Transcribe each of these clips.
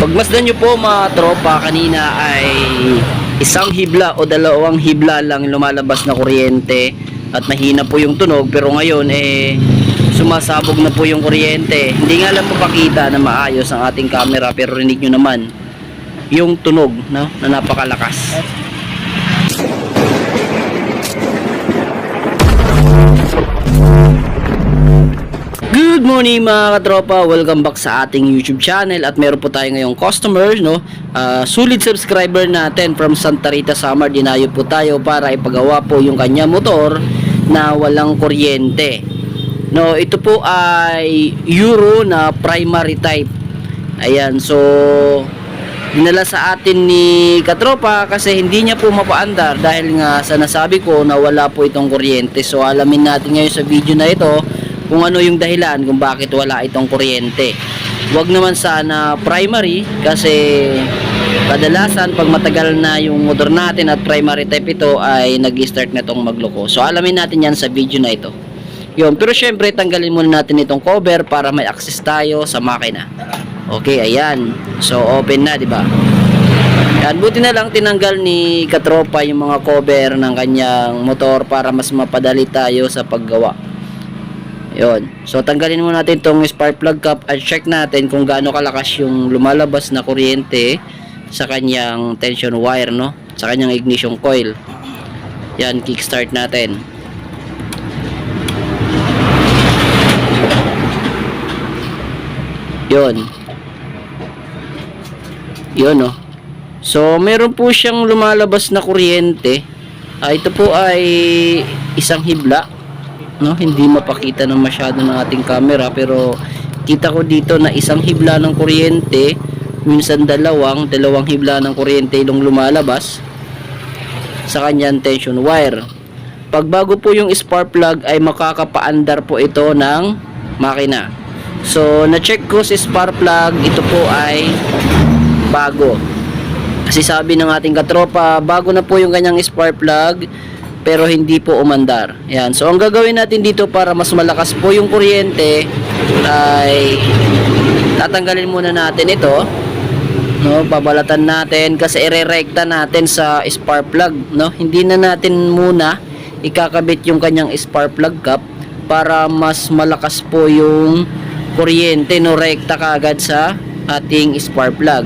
Pagmasdan nyo po mga tropa kanina ay isang hibla o dalawang hibla lang lumalabas na kuryente at mahina po yung tunog pero ngayon eh sumasabog na po yung kuryente. Hindi nga lang mapakita na maayos ang ating camera pero rinig nyo naman yung tunog no, na napakalakas. Morning mga katropa, welcome back sa ating YouTube channel at meron po tayo ngayong customer, no? Ah, sulit subscriber natin from Santa Rita Samar, dinayo po tayo para ipagawa po yung kanya motor na walang kuryente. No, ito po ay Euro na primary type. Ayan, so dinala sa atin ni Katropa kasi hindi niya po mapaandar dahil nga sa nasabi ko na wala po itong kuryente. So alamin natin ngayon sa video na ito kung ano yung dahilan kung bakit wala itong kuryente. Huwag naman sana primary kasi kadalasan pag matagal na yung motor natin at primary type ito ay nag-start na itong magloko. So alamin natin yan sa video na ito. Yun, pero syempre tanggalin muna natin itong cover para may access tayo sa makina. Okay, ayan. So open na, di ba? Yan, buti na lang tinanggal ni Katropa yung mga cover ng kanyang motor para mas mapadali tayo sa paggawa. Yun. So, tanggalin muna natin itong spark plug cap at check natin kung gaano kalakas yung lumalabas na kuryente sa kanyang tension wire, no? Sa kanyang ignition coil. Yan, kickstart natin. Yun. Yun, no? So, meron po siyang lumalabas na kuryente. Ah, ito po ay isang hibla no? Hindi mapakita ng masyado ng ating camera pero kita ko dito na isang hibla ng kuryente minsan dalawang dalawang hibla ng kuryente yung lumalabas sa kanyang tension wire. Pag bago po yung spark plug ay makakapaandar po ito ng makina. So na check ko si spark plug ito po ay bago. Kasi sabi ng ating katropa bago na po yung kanyang spark plug pero hindi po umandar. Yan. So ang gagawin natin dito para mas malakas po yung kuryente ay tatanggalin muna natin ito. No, babalatan natin kasi irerekta natin sa spark plug, no? Hindi na natin muna ikakabit yung kanyang spark plug cap para mas malakas po yung kuryente no rekta kaagad sa ating spark plug.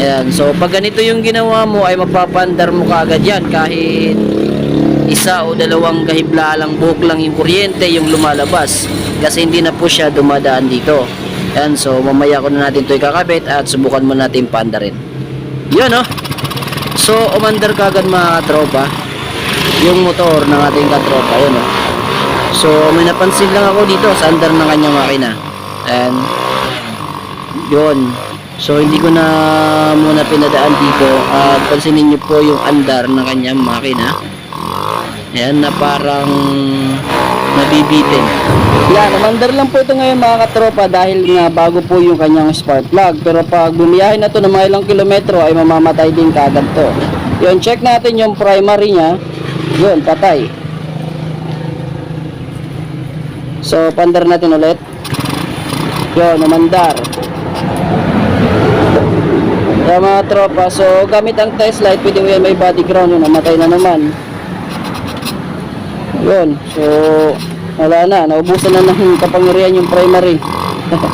Ayan. So pag ganito yung ginawa mo ay mapapandar mo kaagad yan kahit isa o dalawang kahiblalang buhok lang yung kuryente yung lumalabas. Kasi hindi na po siya dumadaan dito. Yan so mamaya ko na natin ito ikakabit at subukan mo natin panda rin. Yun no so umandar kagad mga tropa. Yung motor ng ating katropa yun no so may napansin lang ako dito sa andar ng kanyang makina. And yun. So hindi ko na muna pinadaan dito. At pansinin nyo po yung andar ng kanyang makina Ayan na parang nabibitin. Yan, umandar lang po ito ngayon mga katropa dahil nga bago po yung kanyang spark plug. Pero pag bumiyahe na to ng mga ilang kilometro ay mamamatay din kagad to. Yun, check natin yung primary niya. Yun, patay. So, pandar natin ulit. Yun, umandar. Yan mga tropa. So, gamit ang test light, pwede mo yan may body ground. Yun, namatay na naman. Yun. So, wala na. Naubusan na ng kapangyarihan yung primary.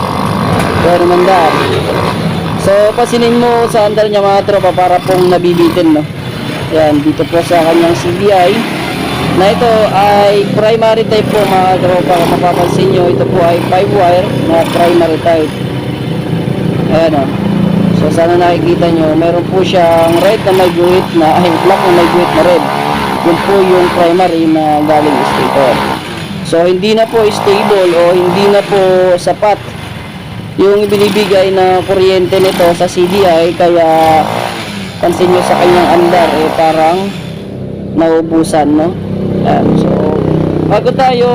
Pero mandar. So, pasinin mo sa andar niya mga tropa para pong nabibitin, no? Yan, dito po sa kanyang CBI. Na ito ay primary type po mga tropa. Kung mapapansin nyo, ito po ay 5 wire na primary type. Ayan, o. So, sana nakikita nyo, meron po siyang red na may guhit na, ay, black na may guhit na red yun po yung primary na galing stator. So hindi na po stable o hindi na po sapat yung ibinibigay na kuryente nito sa CDI kaya pansin nyo sa kanyang andar eh parang naubusan no. Yan. So bago tayo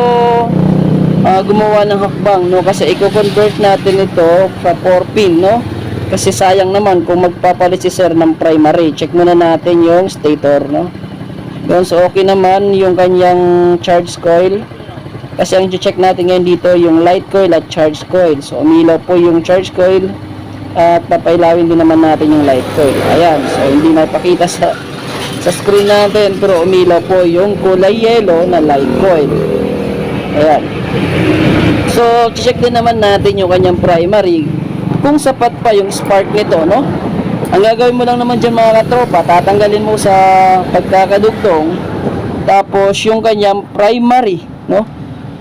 ah, gumawa ng hakbang no kasi i-convert natin ito sa 4 pin no. Kasi sayang naman kung magpapalit si sir ng primary. Check muna natin yung stator no. Yun, so okay naman yung kanyang charge coil. Kasi ang check natin ngayon dito yung light coil at charge coil. So umilaw po yung charge coil at papailawin din naman natin yung light coil. Ayan, so hindi mapakita sa sa screen natin pero umilaw po yung kulay yellow na light coil. Ayan. So, check din naman natin yung kanyang primary kung sapat pa yung spark nito, no? Ang gagawin mo lang naman dyan mga katropa, tatanggalin mo sa pagkakadugtong tapos yung kanyang primary, no?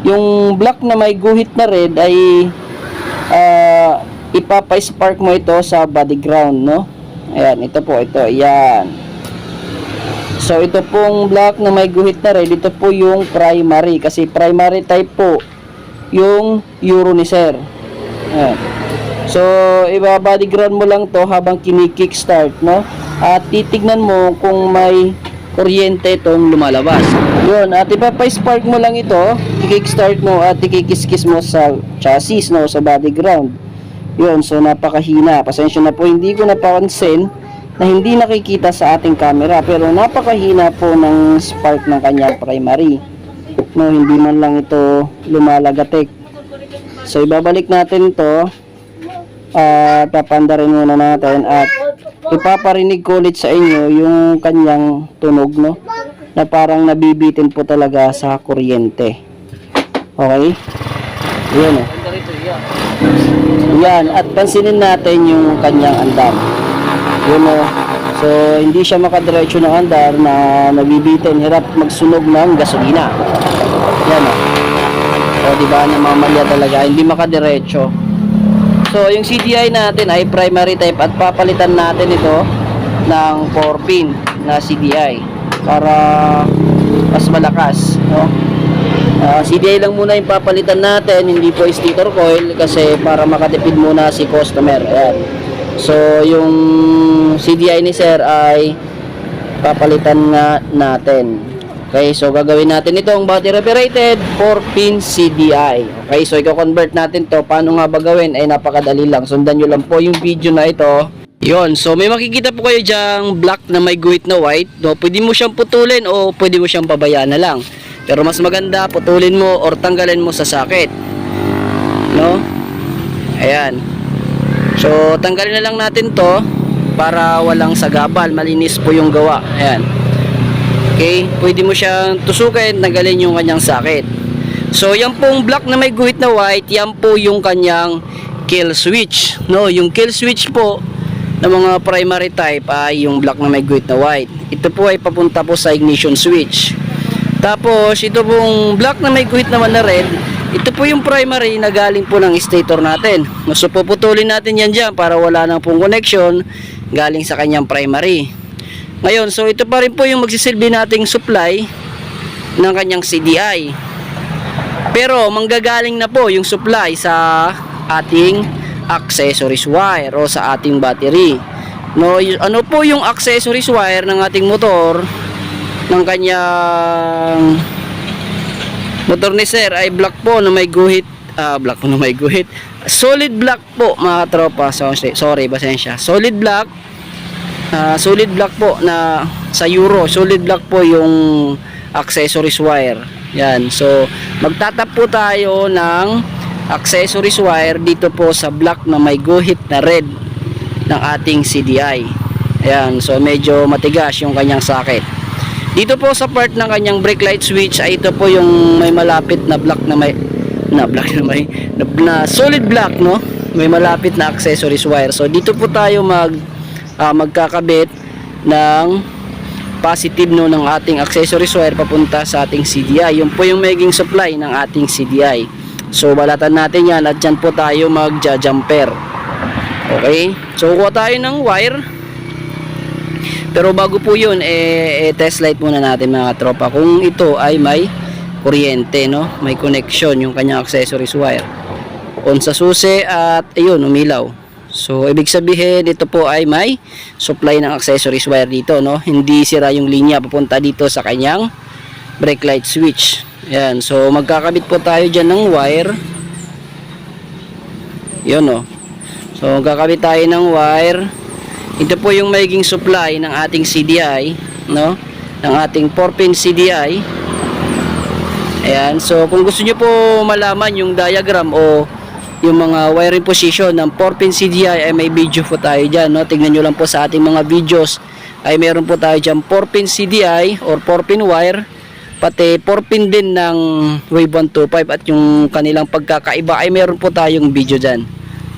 Yung black na may guhit na red ay ah, ipapa-spark mo ito sa body ground, no? Ayan, ito po, ito, ayan. So, ito pong black na may guhit na red, ito po yung primary. Kasi primary type po yung Euro ni Sir. Ayan. So, iba-body ground mo lang to habang kini-kickstart, no? At titignan mo kung may kuryente itong lumalabas. Yun, at ipapa-spark mo lang ito, i-kickstart mo at ikikiskis mo sa chassis, no? Sa body ground. Yun, so napakahina. Pasensya na po, hindi ko napapansin na hindi nakikita sa ating camera pero napakahina po ng spark ng kanyang primary. No, hindi man lang ito lumalagatik. So ibabalik natin to at papandarin muna natin at ipaparinig ko ulit sa inyo yung kanyang tunog no na parang nabibitin po talaga sa kuryente. Okay? Yun eh. Yan, at pansinin natin yung kanyang andar. Yun o. So, hindi siya makadiretso ng andar na nabibitin. Hirap magsunog ng gasolina. Yan o. O, di ba, namamalya talaga. Hindi makadiretso. So, yung CDI natin ay primary type at papalitan natin ito ng 4-pin na CDI para mas malakas, no? Ah, CDI lang muna yung papalitan natin, hindi po stator coil kasi para makatipid muna si customer. Ayan. So, yung CDI ni sir ay papalitan nga natin. Okay, so gagawin natin itong battery operated 4-pin CDI. Okay, so i-convert natin to. Paano nga ba gawin? Ay napakadali lang. Sundan nyo lang po yung video na ito. Yon, so may makikita po kayo dyang black na may guhit na white. No, pwede mo siyang putulin o pwede mo siyang pabayaan na lang. Pero mas maganda, putulin mo or tanggalin mo sa sakit. No? Ayan. So, tanggalin na lang natin to para walang sagabal. Malinis po yung gawa. Ayan. Okay? Pwede mo siyang tusukin, tanggalin yung kanyang sakit. So, yan pong black na may guhit na white, yan po yung kanyang kill switch. No, yung kill switch po ng mga primary type ay yung black na may guhit na white. Ito po ay papunta po sa ignition switch. Tapos, ito pong black na may guhit naman na red, ito po yung primary na galing po ng stator natin. So, puputulin natin yan dyan para wala nang pong connection galing sa kanyang primary. Ngayon, so ito pa rin po yung magsisilbi nating supply ng kanyang CDI. Pero, manggagaling na po yung supply sa ating accessories wire o sa ating battery. No, ano po yung accessories wire ng ating motor ng kanyang motor ni sir? Ay black po na may guhit. Ah black po na may guhit. Solid black po mga tropa. So, sorry pasensya. Solid black ah, solid black po na sa euro solid black po yung accessories wire. Yan. So magtatap po tayo ng accessories wire dito po sa black na may guhit na red ng ating CDI ayan so medyo matigas yung kanyang socket. Dito po sa part ng kanyang brake light switch ay ito po yung may malapit na black na may na black na may na, na solid black no? May malapit na accessories wire. So dito po tayo mag ah, magkakabit ng positive no ng ating accessories wire papunta sa ating CDI yun po yung maging supply ng ating CDI so balatan natin yan at dyan po tayo magja jumper okay so kuha tayo ng wire pero bago po yun, eh, eh, test light muna natin mga tropa kung ito ay may kuryente, no? May connection yung kanyang accessories wire. On sa susi at ayun, umilaw. So, ibig sabihin, ito po ay may supply ng accessories wire dito, no? Hindi sira yung linya papunta dito sa kanyang brake light switch. Ayan, so magkakabit po tayo dyan ng wire. Yun, no? So, magkakabit tayo ng wire. Ito po yung magiging supply ng ating CDI, no? Ng ating 4-pin CDI. Ayan, so kung gusto niyo po malaman yung diagram o yung mga wiring position ng 4-pin CDI ay may video po tayo dyan. No? Tingnan nyo lang po sa ating mga videos ay meron po tayo dyan 4-pin CDI or 4-pin wire pati 4-pin din ng Wave 125 at yung kanilang pagkakaiba ay meron po tayong video dyan.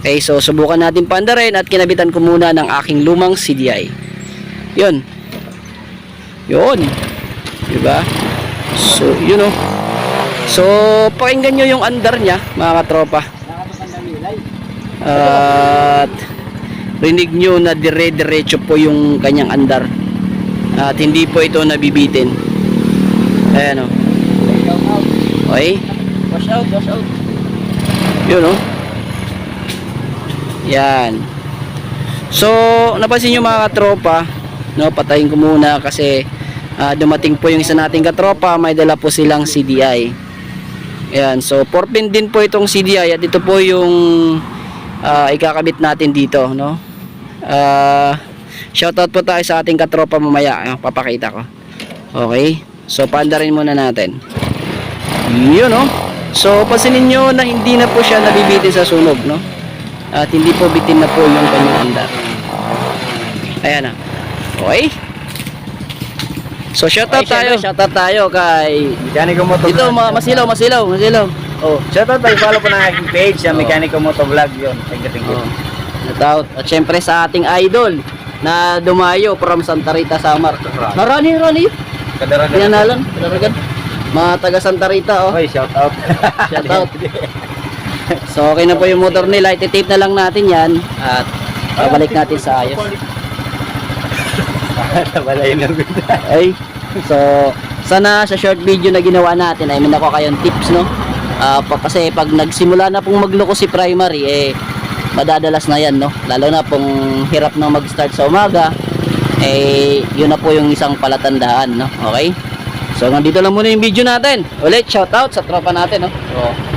Okay, so subukan natin pandarin at kinabitan ko muna ng aking lumang CDI. Yun. Yun. Diba? So, yun o. So, pakinggan nyo yung andar niya, mga katropa. At rinig nyo na dire-diretso po yung kanyang andar. At hindi po ito nabibitin. Ayan o. Okay? Wash out, wash out. Yun o. Yan. So, napansin nyo mga katropa, no, patayin ko muna kasi ah, dumating po yung isa nating katropa, may dala po silang CDI. Ayan, so 4 pin din po itong CDI at ito po yung ah, ikakabit natin dito, no? Ah, shoutout po tayo sa ating katropa mamaya, ah, papakita ko. Okay? So, paandarin muna natin. Yun, no? So, pansinin nyo na hindi na po siya nabibitin sa sunog, no? At hindi po bitin na po yung kanyang andar. Ayan na. Okay? So, shoutout Okay, tayo. Shoutout tayo kay... Dito, ma masilaw, masilaw, masilaw. Oh, shoutout tayo. Follow po ng aking page, sa Mekaniko Moto Vlog yun. Thank you, thank you. Oh. Shoutout. At syempre sa ating idol na dumayo from Santa Rita, Samar. Marani, Rani. Kadaragan. Pinanalan, kadaragan. Mga taga Santa Rita, oh. Okay, shoutout. Shoutout. So, okay na po yung motor nila. Iti-tape na lang natin yan. At babalik natin sa ayos. Yun lang. Ay, so, sana sa short video na ginawa natin ay may nakuha kayong tips, no? Pa, kasi pag nagsimula na pong magloko si primary, eh, madadalas na yan, no? Lalo na pong hirap na mag-start sa umaga, eh, yun na po yung isang palatandaan, no? Okay? So, nandito lang muna yung video natin. Ulit, shout out sa tropa natin, no? Oh.